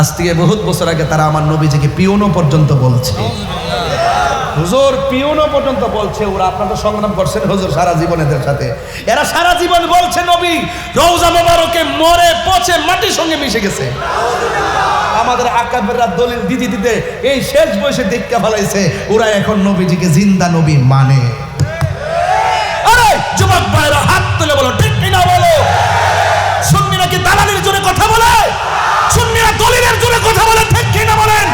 আজ থেকে বহুত বছর আগে তারা আমার নবীজিকে পিওনো পর্যন্ত বলছে। হুজুর, পিওনো পর্যন্ত বলছে ওরা, আপনারা সংগ্রাম করছেন হুজুর সারা জীবন এদের সাথে। এরা সারা জীবন বলছে, নবী রৌজা মোবারকে মরে, পচে মাটির সঙ্গে মিশে গেছে। আমাদের আকাবেররা দলিল দিদি দিতে এই শেষ বয়সে দেখতে ফেলাইছে, ওরা এখন নবীজিকে জিন্দা নবী মানে। আরে, যুবক ভাইরা, হাত তুলে বলো, ঠিক কিনা বলো? সুন্নিরা কি দালালির জোরে কথা বলে? দলিলের জোরে কথা বলে ঠিক কিনা বলেন?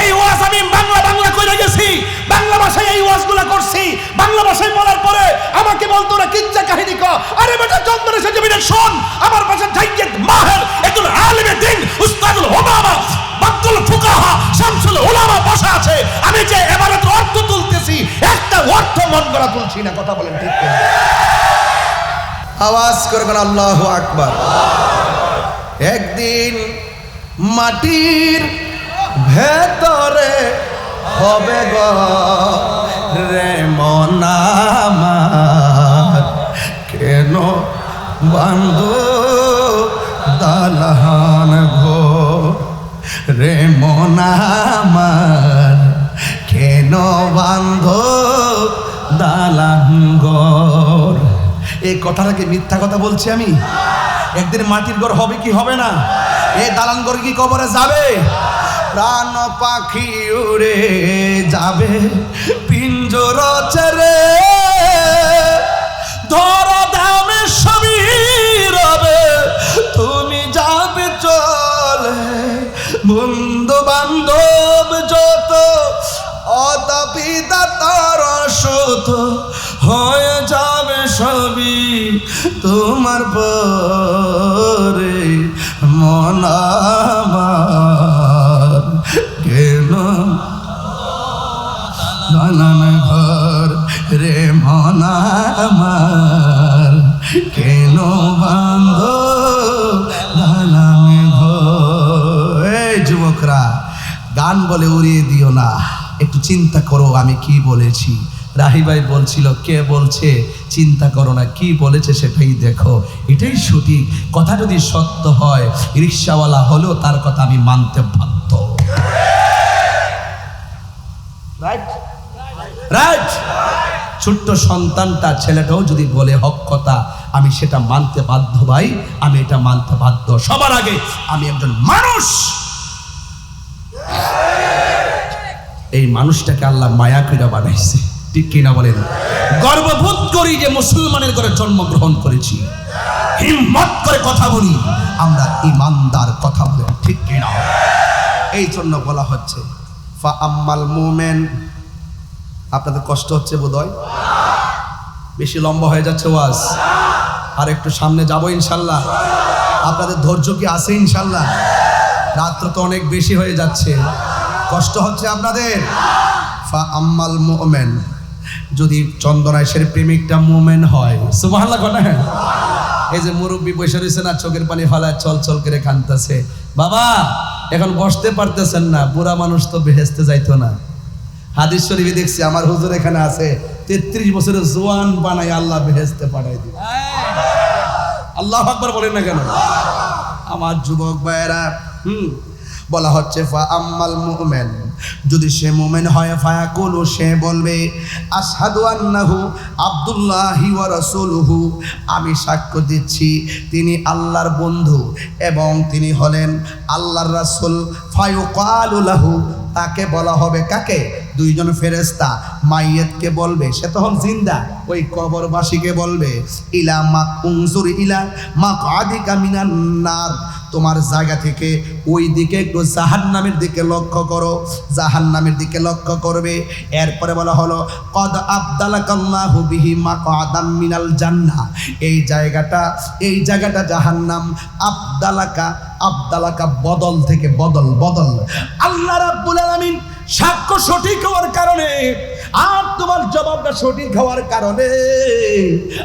এই ওয়াজ আমি বাংলা বাংলা কইরা গেছি। বাংলা ভাষায় এই ওয়াজগুলো করছি। বাংলা ভাষায় বলার পরে আমাকে বলতো না কিচ্ছা কাহিনী ক। আরে বেটা, চন্দন এসে জমিনে শোন, আমার পাশে ধাইকেত মাহের, একজন আলিমে দিন, উস্তাদুল ওবামা আব্দুল ফুকাহা, শামসুল ওলামা বসা আছে। আমি যে এবারে অর্থ তুলতেছি, একটা অর্থ মন করা তুলছি না, কথা বলেন ঠিক আওয়াজ করবেন, আল্লাহ আকবার। একদিন মাটির ভেতরে হবে গো রে মনামার কেন বান্ধ দালাহান ঘো রে মনামার কেন বান্ধ দালান ঘর এই কথাটাকে মিথ্যা কথা বলছি আমি? একদিন মাটির ঘর হবে কি হবে না? এ দালান ঘর কি কবরে যাবে? প্রাণ পাখি উড়ে যাবে, পিঞ্জর ছেড়ে ধর দামে সবই রবে, তুমি যাবে চলে, বন্ধু সবই তোমার পরে, মন আমার কেন? দালান ঘর রে, মন আমার কেন বান্ধ? দালান ঘর। এই যুবকরা, গান বলে উড়িয়ে দিও না। একটু চিন্তা করো আমি কি বলেছি। রাহি ভাই বলছিল কে বলছে? চিন্তা করো না কি বলেছে সেটাই দেখো। এটাই সঠিক। কথা যদি সত্য হয় রিক্সাওয়ালা হলেও তার কথা আমি মানতে বাধ্য। রাইট রাইট ছোট্ট সন্তানটা ছেলেটাও যদি বলে হক কথা আমি সেটা মানতে বাধ্য ভাই আমি এটা মানতে বাধ্য। সবার আগে আমি একজন মানুষ! এই মানুষটাকে আল্লাহ মায়া কইরা বানাইছে। ঠিক কিনা বলেন? গর্ববোধ করি যে মুসলমানের ঘরে জন্মগ্রহণ করেছি। হিম্মত করে কথা বলি, আমরা ইমানদার কথা বলে ঠিক কিনা? এই জন্য বলা হচ্ছে, ফা আম্মাল মুমেন। আপনাদের কষ্ট হচ্ছে বোধহয়? বেশি লম্বা হয়ে যাচ্ছে ওয়াজ। আর একটু সামনে যাব ইনশাল্লাহ। আপনাদের ধৈর্য কি আছে ইনশাল্লাহ? রাত্র তো অনেক বেশি হয়ে যাচ্ছে। কষ্ট হচ্ছে আপনাদের? ফা আম্মাল মোমেন। যদি চন্দনাইশের প্রেমিকটা মোমেন হয়। সুবহানাল্লাহ কোনা এই যে মুরব্বী বসে রয়েছে না, চোখের পানি ফালায় চল চল করে কানতেছে বাবা, এখন বসতে পারতেছেন না, বুড়া মানুষ তো বেহেস্তে যাইতো না। হাদিস শরীফে দেখছি আমার হুজুর এখানে আছে, তেত্রিশ বছরের জোয়ান বানাই আল্লাহ বেহেস্তে পাঠাই দিবে। আল্লাহ আকবার বলেন না কেন? আমার যুবক ভাইয়েরা, হুম বলা হচ্ছে, ফা আম্মাল মুমেন। যদি সে মুমেন হয়, ফায়াকুলু, সে বলবে, আশহাদু আন্নাহু আব্দুল্লাহি রাসূলুহু। আমি সাক্ষ্য দিচ্ছি, তিনি আল্লাহর বন্ধু এবং তিনি হলেন আল্লাহর রাসূল। ফায়ুকালু লাহু, তাকে বলা হবে কাকে? দুইজন ফেরেস্তা মাইয়েতকে বলবে, সে তখন জিন্দা। ওই কবরবাসীকে বলবে, ইলা মা উংসুর ইলা মা কাদিকা মিনান নার তোমার জায়গা থেকে ওই দিকে একটু জাহান্নামের দিকে লক্ষ্য করো। জাহান্নামের দিকে লক্ষ্য করবে। এরপরে বলা হলো, কদ আবদালাকাল্লাহু বিহি মাকাদাম মিনাল জান্নাহ। এই জায়গাটা এই জায়গাটা জাহান্নাম। আবদালাকা আবদালাকা বদল থেকে বদল বদল। আল্লাহ রাব্বুল আলামিন সাক্ষ্য সঠিক হওয়ার কারণে আর তোমার জবাবটা সঠিক হওয়ার কারণে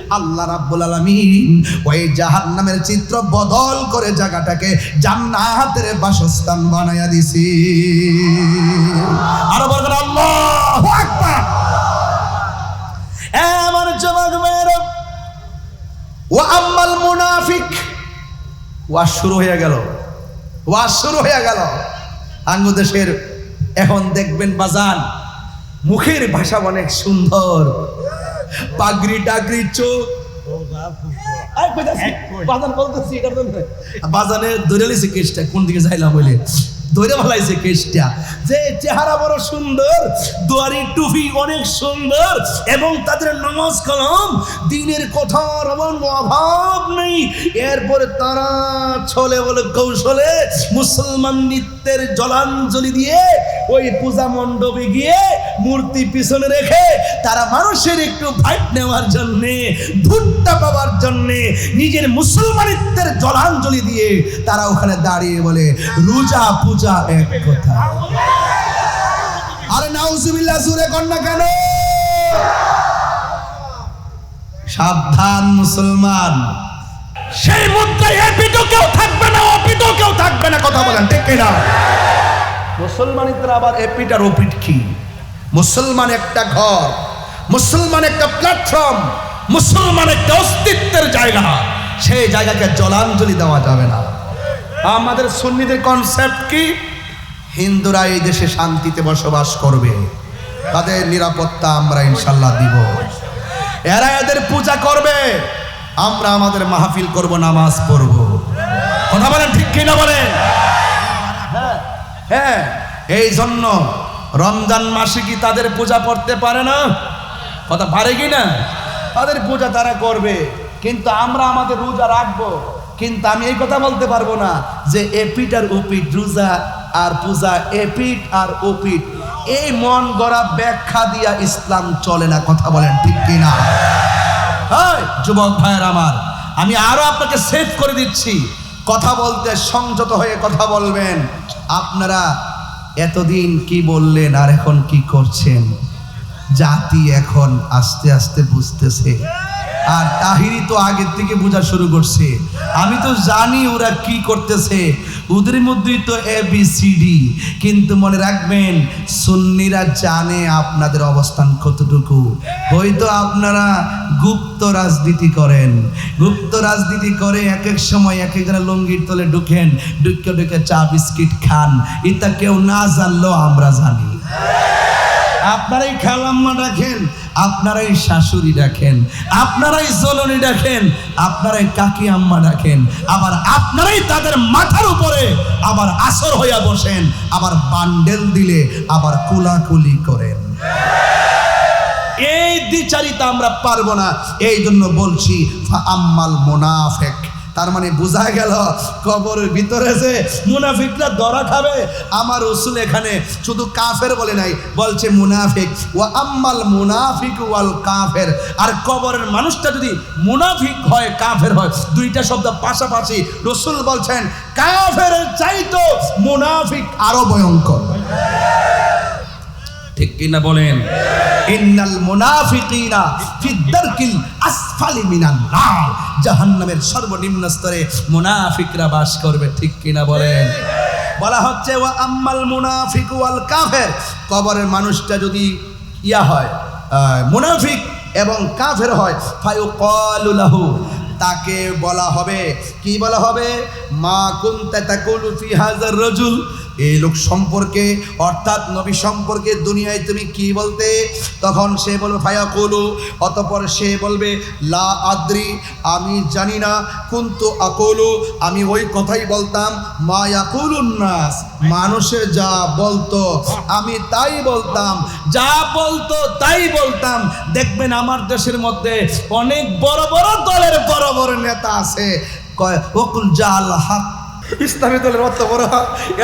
আল্লাহ রাব্বুল আলামিন ওই জাহান্নামের চিত্র বদল করে জায়গাটাকে জান্নাতের বাসস্থান বানায়া দিছি। আর বলবেন আল্লাহু আকবার। এমন জবাব মেরে ও আম্মাল মুনাফিক। ওয়া শুরু হয়ে গেল। ওয়া শুরু হয়ে গেল। আঙ্গুদেশের এখন দেখবেন বাজান মুখের ভাষা অনেক সুন্দর। পাগড়ি টাগরি চোখ। বাজান বলতেছি এটার জন্য। বাজানে ধরে লিছে কেসটা কোন দিকে যাইলাম বলে ধরে ভালাইছে কেসটা। যে চেহারা বড় সুন্দর দুয়ারি টুপি অনেক সুন্দর এবং তাদের নামাজ কলম দিনের কথার আমার অভাব নেই। এরপরে তারা ছলে বলে কৌশলে মুসলমান নৃত্যের জলাঞ্জলি দিয়ে ওই পূজা মণ্ডপে গিয়ে মূর্তি পিছনে রেখে তারা মানুষের একটু ভাইট নেওয়ার জন্যে ভুট্টা পাওয়ার জন্যে নিজের মুসলমানিত্বের জলাঞ্জলি দিয়ে তারা ওখানে দাঁড়িয়ে বলে, রোজা পূজা এক কথা। আরে নাউজুবিল্লাহ জুরে কন্যা কেন? সাবধান মুসলমান। সেই মুদ্রায় এপিটো কেউ থাকবে না। কিনা মুসলমানিদের আবার এপিট আর ওপিট কি মুসলমান একটা ঘর, মুসলমান একটা প্ল্যাটফর্ম মুসলমান একটা অস্তিত্বের জায়গা। সেই জায়গাকে জলাঞ্জলি দেওয়া যাবে না। আমাদের সুন্নিদের কনসেপ্ট কি? হিন্দুরা এই দেশে শান্তিতে বসবাস করবে। তাদের নিরাপত্তা আমরা ইনশাল্লাহ দিব। এরা এদের পূজা করবে। আমরা আমাদের মাহফিল করব, নামাজ পড়ব। কথা বলেন ঠিক কিনা বলেন? হ্যাঁ এই জন্য রমজান মাসে কি তাদের পূজা করতে পারে না? কথা পারে কি না? তাদের পূজা তারা করবে। কিন্তু আমরা আমাদের রোজা রাখব। কিন্তু আমি এই কথা বলতে পারব না যে এপিট আর ওপিট রোজা আর পূজা এপিট আর ওপিট এই মন গড়া ব্যাখ্যা দিয়া ইসলাম চলে না, কথা বলেন ঠিক কিনা যুবক ভাইয়ের আমার, আমি আরও আপনাকে সেভ করে দিচ্ছি। কথা বলতে সংযত হয়ে কথা বলবেন। আপনারা, এতদিন কি বললেন আর এখন কি করছেন? জাতি এখন আস্তে আস্তে বুঝতেছে। আর তাহিরি তো আগের থেকে বোঝা শুরু করছে। আমি তো জানি ওরা কি করতেছে। ওদের মধ্যেই তো এ বি সি ডি কিন্তু মনে রাখবেন, সুন্নিরা জানে আপনাদের অবস্থান কতটুকু। হয়তো আপনারা গুপ্ত রাজনীতি করেন। গুপ্ত রাজনীতি করে এক এক সময় এক এক লঙ্গির তলে ঢুকেন, ঢুকে ঢুকে চা, বিস্কিট খান। এটা কেউ না জানলেও আমরা জানি। আপনারাই খালাম্মা ডাকেন আপনারাই শাশুড়ি ডাকেন, আপনারাই জননী ডাকেন, আপনারাই কাকি আম্মা ডাকেন, আবার আপনারাই তাদের মাথার উপরে আবার আসর হইয়া বসেন, আবার বান্ডেল দিলে আবার কুলাকুলি করেন। এই দ্বিচারিতা আমরা পারব না এই জন্য বলছি আম্মাল মোনাফেক। তার মানে বোঝা গেল, কবরের ভিতরে যে মুনাফিকরা ধরা খাবে, আমার রসুল এখানে শুধু কাফের বলে নাই, বলছে মুনাফিক। ও আম্মাল মুনাফিক ওয়াল কাফের। আর কবরের মানুষটা যদি মুনাফিক হয়, কাফের হয়, দুইটা শব্দ পাশাপাশি রসুল বলছেন, কাফের চাইতো মুনাফিক আরও ভয়ঙ্কর। ঠিক কিনা বলেন? ইন্নাল মুনাফিকিনা ফি দারকিল আসফালি মিনান নার। জাহান্নামের সর্বনিম্ন স্তরে মুনাফিকরা বাস করবে, ঠিক কিনা বলেন? বলা হচ্ছে, ওয়া আম্মাল মুনাফিক ওয়াল কাফের। কবরের মানুষটা যদি ইয়া হয় মুনাফিক এবং কাফের হয়, ফায়ুকালু লাহু, তাকে বলা হবে, কি বলা হবে? মা কুনতা তাকুলু ফি হাজার রাজুল এই লোক সম্পর্কে, অর্থাৎ নবী সম্পর্কে দুনিয়ায় তুমি কি বলতে? তখন সে বলবে ফায়া কলু অতপর সে বলবে, লা আদ্রি, আমি জানি না, কুন্তু আকলু। আমি ওই কথাই বলতাম, মা নাস, মানুষে যা বলতো, আমি তাই বলতাম। যা বলতো, তাই বলতাম। দেখবেন আমার দেশের মধ্যে অনেক বড় বড় দলের বড় বড় নেতা আছে। কয়, ওকুল জাল হাক ইসলামী দলের অত বড়,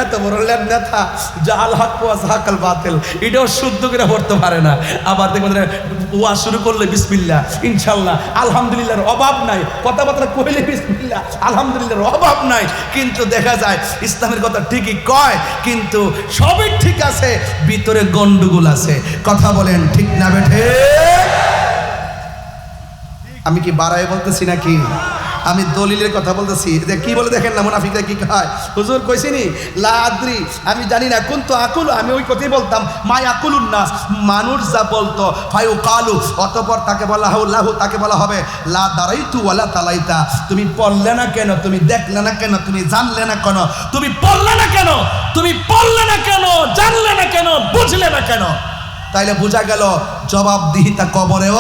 এত বড় নেতা জাল হক ওয়া জাহাকাল বাতিল, এটাও শুদ্ধ করে পড়তে পারে না। আবার দেখবেন ওয়া শুরু করলে বিসমিল্লাহ, ইনশাল্লাহ, আলহামদুলিল্লাহর অভাব নাই। কথাবার্তা কইলে বিসমিল্লাহ, আলহামদুলিল্লাহর অভাব নাই। কিন্তু দেখা যায়, ইসলামের কথা ঠিকই কয়, কিন্তু সবই ঠিক আছে, ভিতরে গন্ডগোল আছে। কথা বলেন ঠিক না বেঠে? আমি কি বাড়াই বলতেছি নাকি? আমি দলিলের কথা বলতেছি। যে কি বলে দেখেন না, মুনাফিকরা কি খায়? হুজুর কইছিনি লা আদ্রি আমি জানি না কোন তো আকুল, আমি ওই কথাই বলতাম, মাই আকুলুন নাস, মানুষ যা বলতো ফায়ু কালু অতপর তাকে বলা হো লাহু তাকে বলা হবে, লা দারাইতু ওয়ালা তালাইতা, তুমি পড়লে না কেন, তুমি দেখলে না কেন, তুমি জানলে না কেন, তুমি পড়লে না কেন, তুমি পড়লে না কেন, জানলে না কেন, বুঝলে না কেন? তাইলে বোঝা গেল, জবাবদিহিতা কবরেও,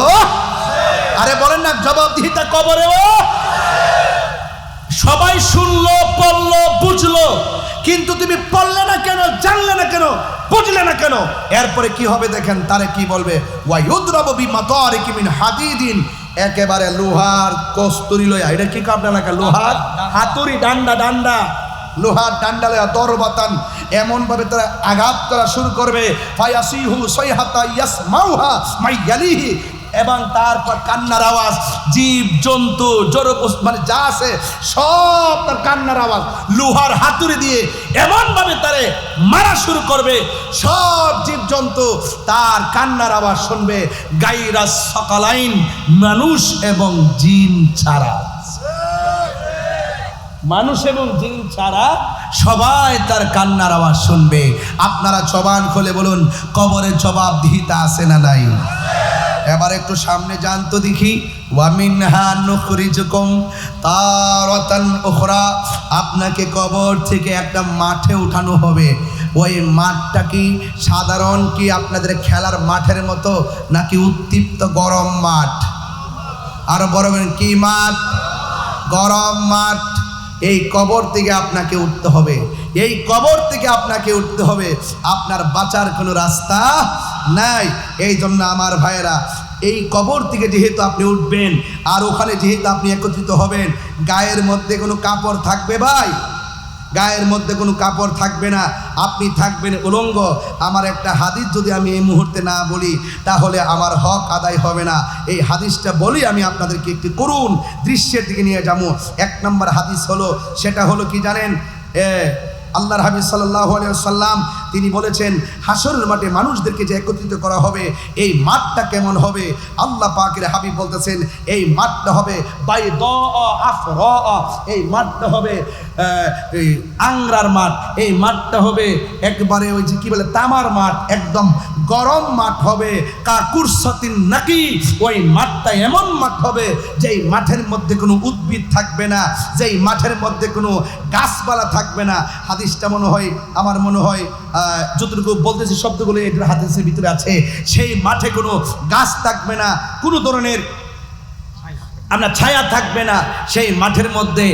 আরে বলেন না, জবাবদিহিতা কবরেও সবাই শুনলো পড়ল বুঝলো। কিন্তু তুমি পড়লে না কেন জানলে না কেন বুঝলে না কেন? এরপরে কি হবে দেখেন তারে কি বলবে? ওয়াইউদ্রব হাদিদিন। একেবারে লোহার কস্তুরি লয়া এটা কি কাপড় এলাকা? লোহার? হাতুড়ি ডান্ডা ডান্ডা। লোহার ডান্ডা লয়া দরবাতান। এমন ভাবে তারা আঘাত করা শুরু করবে। ফায়াসিহু সৈহাতা ইয়াসমাউহা মাইয়ালিহি। এবং তারপর কান্নার আওয়াজ, জীব, জন্তু, জড় মানে যা আছে, সব তার কান্নার আওয়াজ। লোহার হাতুড়ি দিয়ে এমনভাবে তারে মারা শুরু করবে। সব জীব, জন্তু তার কান্নার আওয়াজ শুনবে। গাইরা সকালাইন মানুষ এবং জিন ছাড়া। মানুষ এবং জিন ছাড়া সবাই তার কান্নার আওয়াজ শুনবে। আপনারা জবান খুলে বলুন কবরের জবাব দিহিতা আছে না নাই? এবার একটু সামনে যান তো দেখি। আপনাকে কবর থেকে একটা মাঠে উঠানো হবে। ওই মাঠটা কি সাধারণ কি আপনাদের খেলার মাঠের মতো, নাকি উত্তপ্ত গরম মাঠ? আর বড় কি মাঠ? গরম মাঠ। এই কবর থেকে আপনাকে উঠতে হবে। এই কবর থেকে আপনাকে উঠতে হবে। আপনার বাঁচার কোনো রাস্তা নাই। এই জন্য আমার ভাইয়েরা, এই কবর থেকে যেহেতু আপনি উঠবেন, আর ওখানে যেহেতু আপনি একত্রিত হবেন, গায়ের মধ্যে কোনো কাপড় থাকবে ভাই? গায়ের মধ্যে কোনো কাপড় থাকবে না। আপনি থাকবেন উলঙ্গ। আমার একটা হাদিস যদি আমি এই মুহূর্তে না বলি, তাহলে আমার হক আদায় হবে না। এই হাদিসটা বলি আমি আপনাদেরকে একটি করুন দৃশ্যের দিকে নিয়ে যাব। এক নম্বর হাদিস হলো, সেটা হলো কি জানেন? আল্লাহর হাবিব সাল্লাহ সাল্লাম তিনি বলেছেন, হাসরের মাঠে মানুষদেরকে যে একত্রিত করা হবে, এই মাঠটা কেমন হবে? আল্লাহ পাকের হাবিব বলতেছেন, এই মাঠটা হবে বাই দ এই মাঠটা হবে আংরার মাঠ। এই মাঠটা হবে একবারে ওই যে কি বলে, তামার মাঠ, একদম গরম মাঠ হবে কাকুর সতিন নাকি? ওই মাঠটা এমন মাঠ হবে যেই মাঠের মধ্যে কোনো উদ্ভিদ থাকবে না, যেই মাঠের মধ্যে কোনো গাছপালা থাকবে না। হাদিসটা মনে হয়, আমার মনে হয় যতটুকু বলতেছি, শব্দগুলো এটার হাদিসের ভিতরে আছে। সেই মাঠে কোনো গাছ থাকবে না। কোনো ধরনের আমরা ছায়া থাকবে না। সেই মাঠের মধ্যে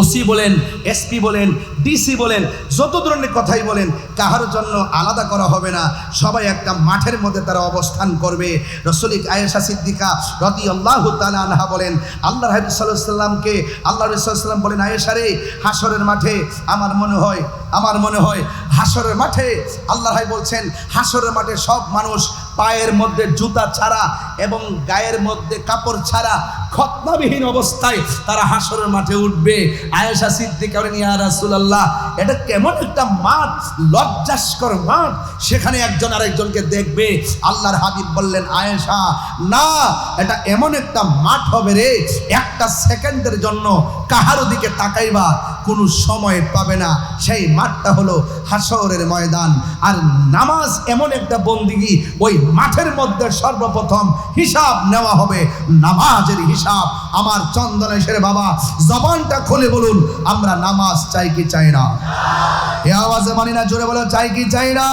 ওসি বলেন, এসপি বলেন, ডিসি বলেন, যত ধরনের কথাই বলেন কাহার জন্য আলাদা করা হবে না। সবাই একটা মাঠের মধ্যে তারা অবস্থান করবে। রসলিক আয়েশা সিদ্দিকা রতি আল্লাহ আনহা বলেন আল্লাহ হাবিব সাল্লামকে আল্লাহ রসাল্লাম বলেন, আয়েশা রে হাসরের মাঠে আমার মনে হয়, আমার মনে হয় হাসরের মাঠে আল্লাহ ভাই বলছেন হাসরের মাঠে সব মানুষ পায়ের মধ্যে জুতা ছাড়া এবং গায়ের মধ্যে কাপড় ছাড়া খতনাবিহীন অবস্থায় তারা হাসরের মাঠে উঠবে। আয়েশা সিদ্দিকা ইয়া রাসূলুল্লাহ, এটা কেমন একটা মাঠ, লজ্জাস্কর মাঠ। সেখানে একজন আরেকজনকে দেখবে। আল্লাহর হাবিব বললেন, আয়েশা, না, এটা এমন একটা মাঠ হবে রে, একটা সেকেন্ডের জন্য কাহারও দিকে তাকাইবা, কোনো সময় পাবে না। সেই মাঠটা হলো হাসরের ময়দান। আর নামাজ এমন একটা বন্দিগি, ওই মাঠের মধ্যে সর্বপ্রথম হিসাব নেওয়া হবে, নামাজের হিসাব আমার চন্দনেশের বাবা, জবানটা খুলে বলুন, আমরা নামাজ চাই কি চাই না? এ আওয়াজে মানি না, জোরে বলো, চাই কি চাই না?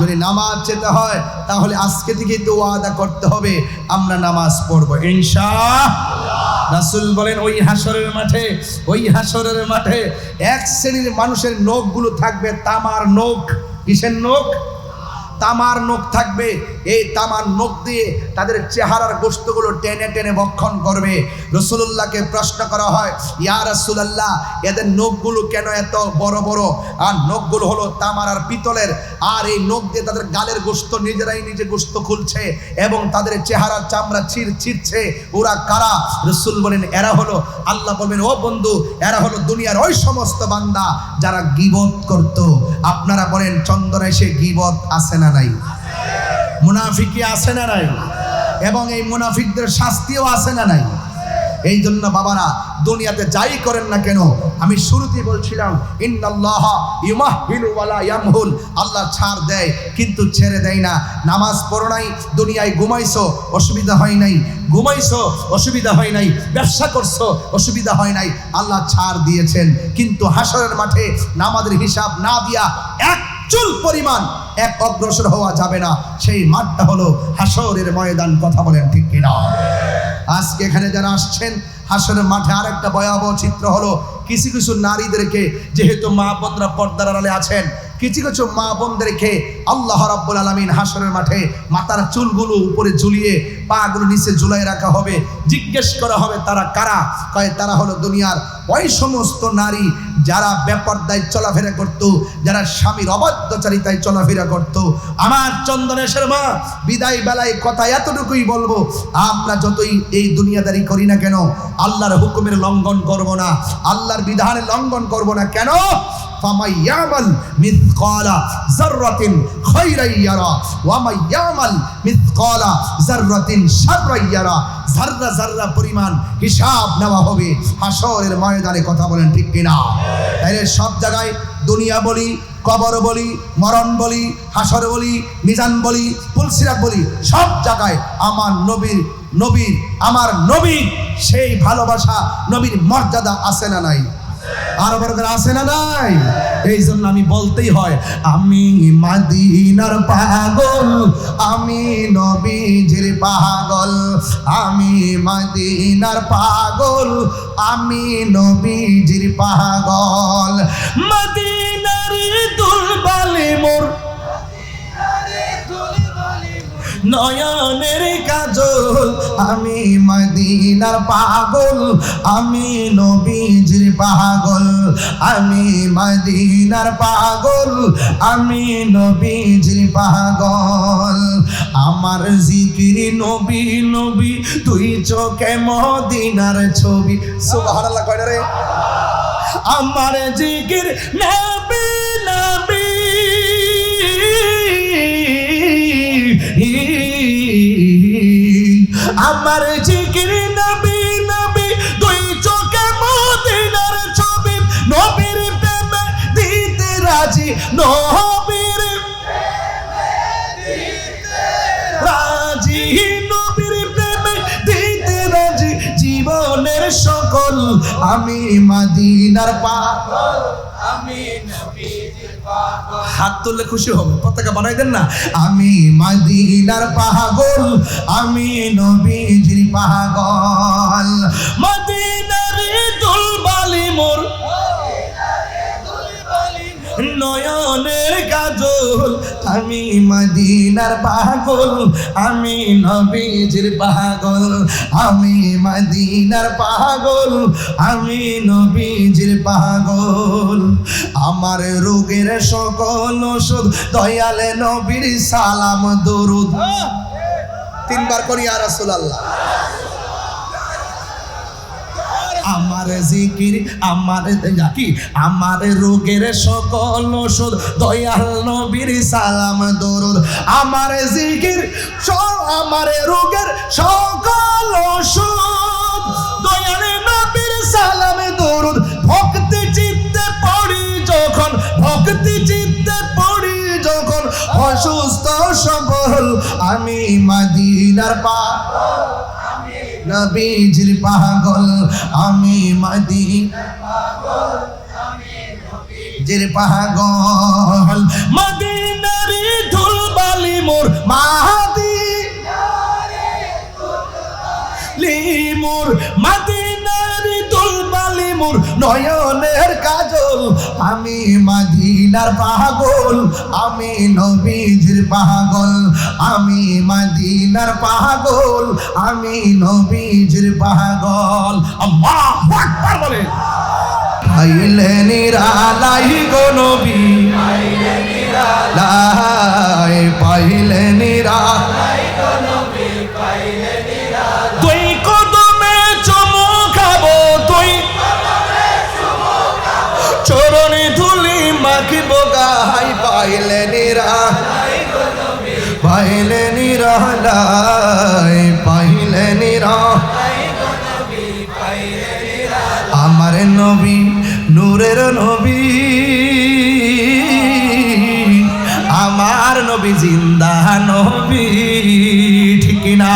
যদি নামাজ যেতে হয়, তাহলে আজকে থেকে তো ওয়াদা করতে হবে, আমরা নামাজ পড়ব ইনশা রাসুল বলেন, ওই হাসরের মাঠে, ওই হাসরের মাঠে এক শ্রেণির মানুষের নখগুলো থাকবে, তামার নখ। কিসের নখ? তামার নখ থাকবে এই তামার নখ দিয়ে তাদের চেহারার গোস্তগুলো টেনে টেনে ভক্ষণ করবে। রসুল্লাহকে প্রশ্ন করা হয়, ইয়া রসুলাল্লাহ, এদের নখগুলো কেন এত বড় বড়? আর নখগুলো হলো তামার আর পিতলের। আর এই নখ দিয়ে তাদের গালের গোস্ত নিজেরাই নিজে গোস্ত খুলছে এবং তাদের চেহারার চামড়া ছিঁড় ছিঁড়ছে। ওরা কারা? রসুল বলেন, এরা হলো আল্লাহ বলবেন, ও বন্ধু, এরা হলো দুনিয়ার ওই সমস্ত বান্দা যারা গিবত করত। আপনারা বলেন চন্দন এসে গিবত আসে না নাই? মুনাফিকি আছে না নাই? এবং এই মুনাফিকদের শাস্তিও আছে না নাই? এই জন্য বাবারা, দুনিয়াতে যাই করেন না কেন? আমি শুরুতেই বলছিলাম, ইন্নাল্লাহ ইউমাহিলু ওয়ালা ইয়ামহুল আল্লাহ ছাড় দেয়, কিন্তু ছেড়ে দেয় না। নামাজ পড়ো নাই, দুনিয়ায় ঘুমাইছো, অসুবিধা হয় নাই। ঘুমাইছো, অসুবিধা হয় নাই। ব্যবসা করছ, অসুবিধা হয় নাই। আল্লাহ ছাড় দিয়েছেন, কিন্তু হাসরের মাঠে নামাজের হিসাব না দিয়া এক চুল পরিমাণ এক অগ্রসর হওয়া যাবে না। সেই মাঠটা হলো হাসরের ময়দান, কথা বলেন ঠিক কিনা? আজকে এখানে যারা আসছেন হাসরের মাঠে আরেকটা ভয়াবহ চিত্র হলো কিছু কিছু নারীদেরকে, যেহেতু মা বোনরা পর্দার আড়ালে আছেন, কিছু কিছু মা বোনদেরকে আল্লাহ রাব্বুল আলামিন হাসরের মাঠে মাথার চুলগুলো উপরে ঝুলিয়ে, পাগুলো নিচে ঝুলাই রাখা হবে। জিজ্ঞেস করা হবে, তারা কারা? কয়, তারা হলো দুনিয়ার ওই সমস্ত নারী যারা বেপর্দায় চলাফেরা করত যারা স্বামীর অবাধ্যচারিতায় চলাফেরা করত আমার চন্দনেশের মা বিদায় বেলায় কথা এতটুকুই বলবো আমরা যতই এই দুনিয়াদারি করি না কেন আল্লাহর হুকুমের লঙ্ঘন করব না আল্লাহর বিধানের লঙ্ঘন করব না কেন فمن يعمل مثقال ذرة خيرا يرى ومن يعمل مثقال ذرة شرا يرى জাররা জাররা পরিমাণ হিসাব নেওয়া হবে হাসরের ময়দানে কথা বলেন ঠিক কিনা? তাইলে সব জায়গায় দুনিয়া বলি, কবর বলি, মরণ বলি, হাসর বলি, মিজান বলি তুলসিরাত বলি, সব জায়গায় আমার নবীর নবীর, আমার নবীর সেই ভালোবাসা, নবীর মর্যাদা আছে না নাই? আর বরকর আছে না নাই? এই জন্য আমি বলতেই হয়, আমি মাদিনার পাগল, আমি নবীজির পাগল, আমি মাদিনার পাগল, আমি নবীজির পাগল। মদিনার দুর্বল মোর নয়নের কাজল, আমি মদিনার পাগল, আমি নবীজির পাগল, আমি মদিনার পাগল, আমি নবীজির পাগল। আমার জিকির নবী নবী তুই চোখে মদিনার ছবি। সুবহানাল্লাহ কয়টা রে? আমার জিকির নবী আমার জিকির নবী নবী, দুই চোখে মদিনার ছবি। নবীর প্রেমে দিতে রাজি, নবীর রাজি। নবীর প্রেমে দিতে রাজি, জীবনের সকল আমি মাদিনার পাগল। হাত তুললে খুশি হবে। পতাকা বানাই দেন না। আমি মাদিনার পাহাগল আমি নবীজির পাগল। নয়নের কাজল আমি মদিনার পাগল, আমি নবীজির পাগল, আমি মদিনার পাগল, আমি নবীজির পাগল। আমার রোগের সকল ওষুধ, দয়ালে নবীর সালাম, দরুদ। তিনবার করি আর রাসূলুল্লাহ। আমার জিকির, আমার কি আমার রোগের সকল ওষুধ, দয়াল নবীর সালাম, দরুদ। আমার জিকির আমার রোগের সকল ওষুধ, দয়াল নবীর সালাম, দরুদ। ভক্তি চিত্তে পড়ি যখন, ভক্তি চিত্তে পড়ি যখন, অসুস্থ সবল আমি মাদিনার পা নবীজির পাগল, আমি মাদি জির পাগল। মদিনারি ধুলবালি মোর মাহাদি। লিমুর মাদিনারি দুলবালি মোর নয়নের কাজল, আমি মাদিনার পাগল আমি নবীজির পাগল আমি মাদিনার পাগল আমি নবীজির পাগল। আল্লাহু আকবার বলে পাইলে নিরালাই গো নবী। পাইলে নিরালাই পাইলে নিরালাই। চমু খাব তুই। চরণে ধুলি মাখিব গাহাই পাইলে নিরা। পাইলে নিরালাই পাইলে নিরা। আমার নবী, নূরের নবী। আমার নবী জিন্দা নবী, ঠিক না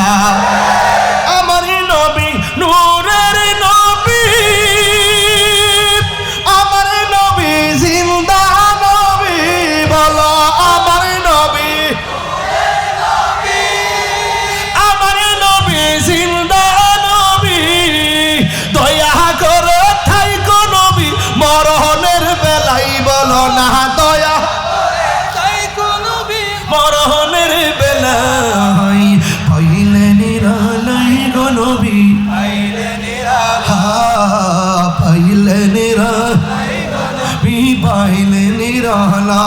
নিরালাই নিরালা।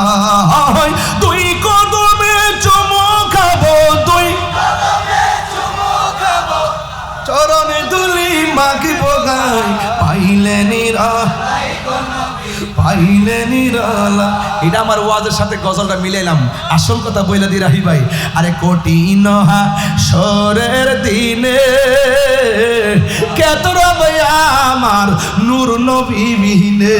হয় দুই কদমে চমকাবো দুই চরণে দুলি মাগিব গাই পাইলে নিরা পাইলে নিরালা। এটা আমার ওয়াজের সাথে গজলটা মিলাইলাম। আসল কথা বইলা দি রাহি ভাই। আরে কোটি নহা সরের দিনে কেত রবে আমার নূর নবী বিহীনে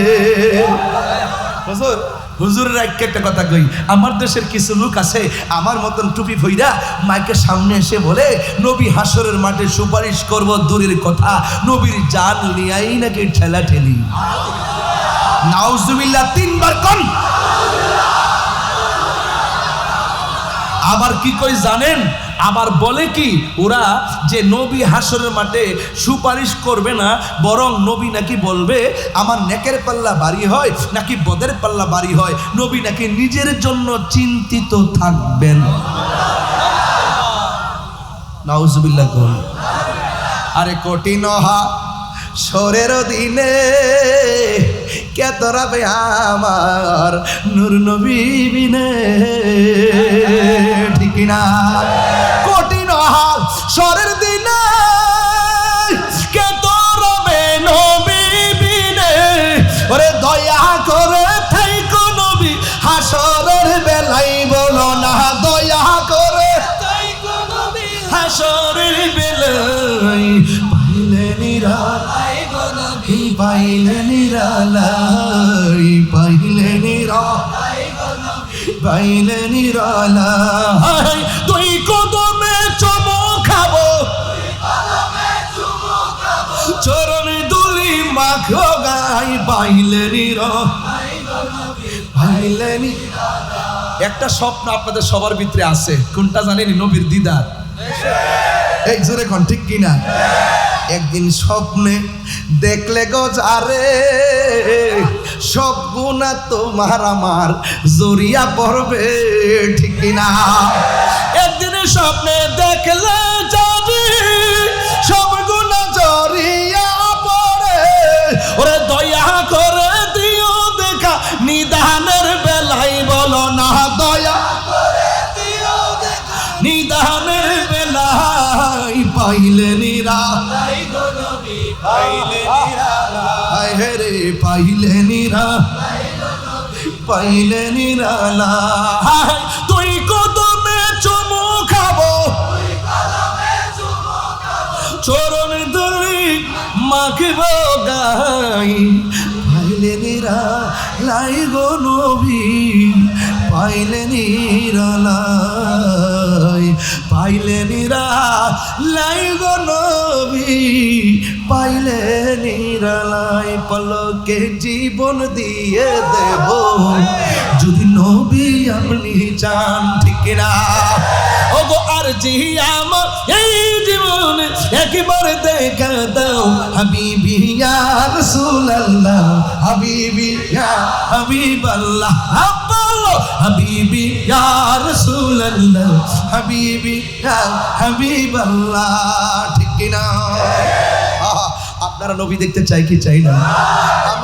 হুজুর হুজুরের এক একটা কথা কই আমার দেশের কিছু লোক আছে আমার মতন টুপি ভইরা মাইকের সামনে এসে বলে নবী হাসরের মাঠে সুপারিশ করব দূরের কথা নবীর জান লিয়াই নাকি ঠেলা ঠেলি নাউজুবিল্লাহ, তিনবার কন আবার কি কই জানেন? আবার বলে কি, ওরা যে নবী হাসরের মাঠে সুপারিশ করবে না, বরং নবী নাকি বলবে, আমার নেকের পাল্লা বাড়ি হয়, নাকি বদের পাল্লা বাড়ি হয়, নবী নাকি নিজের জন্য চিন্তিত থাকবেন। নাউজুবিল্লাহ আরে কঠিন হা সরের দিনে কে তোরাবে আমার নূর নবী বিনে? ঠিক না কঠিন হাল সরের পাইলে নিরালাই, পাইলে নিরা পাইলে নিরালাই। তুই কদমে চমকাবো চরণ দুলি মাখো গাই, পাইলে নিরা পাইলে একটা স্বপ্ন আপনাদের সবার ভিতরে আছে, কোনটা জানেন? নবীর দিদার। এই জোরে কোন, ঠিক কিনা? একদিন স্বপ্নে দেখলে গো যারে, সব গুণা তোমার আমার জড়িয়া পড়বে, ঠিক না একদিন স্বপ্নে দেখলে যাবে, সব গুণা জড়িয়া পড়ে। ওরে দয়া করে দিও দেখা, নিদানের বেলায় বলো না দয়া। নিদানের বেলায় পাইলে নিরা হায় হে রে পাইলে নিরা, পাইলে নিরালা তুই কদমে চমু খাব, চরণ ধরি মাখিব গাই। পাইলে নিরা লাই গো নবী, পাইলে নিরালাই পাইলে নিরা লাই গো নবী, পাইলে নিরালাই পলকে জীবন দিয়ে দেব। যদি নবী আপনি চান, ঠিক না ওগো আর জি আমার, এই জীবন একবার দেখা দাও। হাবিবি ইয়া রাসূলুল্লাহ, হাবিবি ইয়া হাবিবাল্লাহ। বলো হাবিবি ইয়া রাসূলুল্লাহ, হাবিবি ইয়া হাবিবাল্লাহ, ঠিক না আপনারা নবী দেখতে চাই কি চাই না?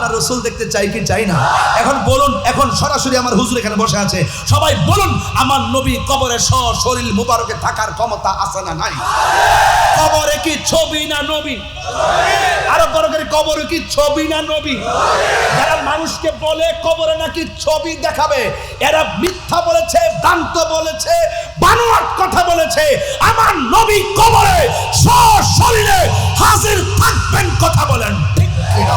আমরা রসুল দেখতে চাই কি চাই না? এখন বলুন, এখন সরাসরি আমার হুজুর এখানে বসে আছে। সবাই বলুন, আমার নবী কবরে স শরীর মুবারকে থাকার ক্ষমতা আছে না নাই? কবরে কি ছবি না নবী? আরও বড় করে কবরে কি ছবি না নবী? যারা মানুষকে বলে কবরে নাকি ছবি দেখাবে, এরা মিথ্যা বলেছে দান্ত বলেছে, বানোয়াট কথা বলেছে। আমার নবী কবরে স শরীরে হাজির থাকবেন কথা বলেন। ঠিক কি না?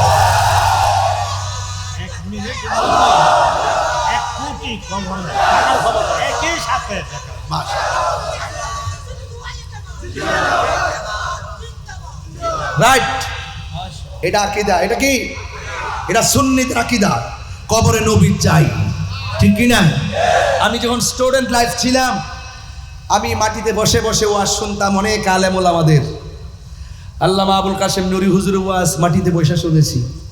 রাইট। এটা আকিদা, এটা কি? এটা সুন্নিতের আকিদা। কবরে নবী চাই। ঠিক কি না? আমি যখন স্টুডেন্ট লাইফ ছিলাম, আমি মাটিতে বসে বসে ওয়াজ শুনতাম অনেক আলেমুল আমাদের। আল্লামা আবুল কাশেম নুরি হুজুর ওয়াজ মাটিতে বসে শুনেছি।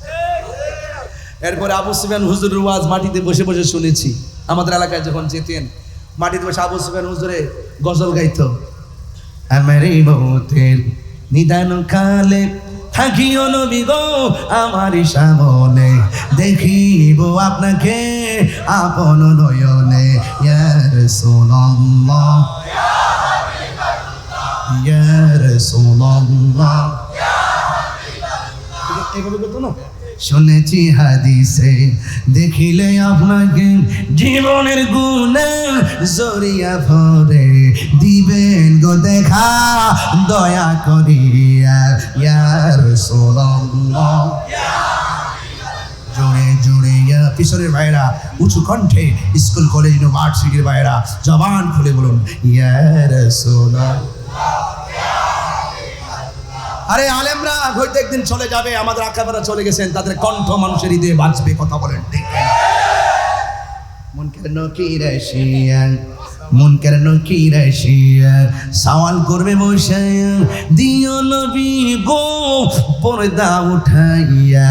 এরপরে আবু সুফিয়ান হুজুর ওয়াজ মাটিতে বসে বসে শুনেছি। আমাদের এলাকায় যখন যেতেন, মাটিতে বসে আবু সুফিয়ান হুজুরে গজল গাইত। আমার এই মতের নিদান কালে থাকিও নবী গো আমার সামনে দেখিব আপনাকে আপন নয়নে, ইয়া ইয়া রাসূলুল্লাহ। এভাবে করতো না? শুনেছি হাদিসে, দেখিলে আপনাকে জীবনের গুণে জরিয়া ভরে দিবেন গো দেখা, দয়া করিয়া ইয়ার সোলম্মা জোরে জোরে কিশোরের ভাইরা উঁচু কণ্ঠে স্কুল, কলেজ, ইউনিভার্সিটির ভাইরা জবান খুলে বলুন ইয়ার সোলম আরে আলেমরা হয়তো একদিন চলে যাবে, আমাদের আকাবেরা চলে গেছেন, তাদের কণ্ঠ মানুষের হৃদয়ে বাঁচবে কথা বলেন। সওয়াল করবে বসে, দিও নবী গো, পর্দা উঠাইয়া,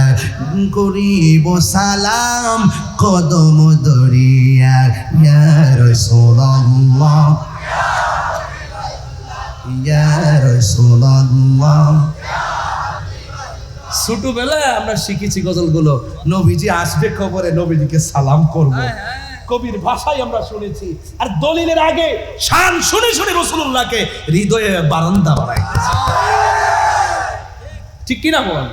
করিব সালাম, কদম দরিয়া, ইয়া রাসূলুল্লাহ। ছোটবেলায় আমরা শিখেছি গজলগুলো নবীজি আসবে খবরে নবীজিকে সালাম করব। কবির ভাষায় আমরা শুনেছি আর দলিলের আগে শান শুনে শুনে রসুল্লাহকে হৃদয়ে বারান্দা বানাই ঠিক কিনা বল?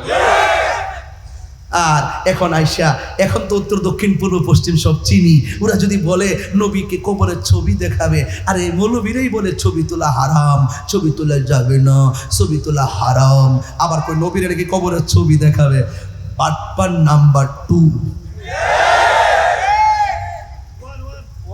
আর এখন আইসা, এখন তো উত্তর, দক্ষিণ, পূর্ব, পশ্চিম সব চিনি। ওরা যদি বলে, নবীকে কবরের ছবি দেখাবে, আর এই মৌলবীরাই বলে, ছবি তোলা হারাম, ছবি তোলা যাবে না, ছবি তোলা হারাম। আবার কই নবীরা নাকি কবরের ছবি দেখাবে। পাটপার নাম্বার টু।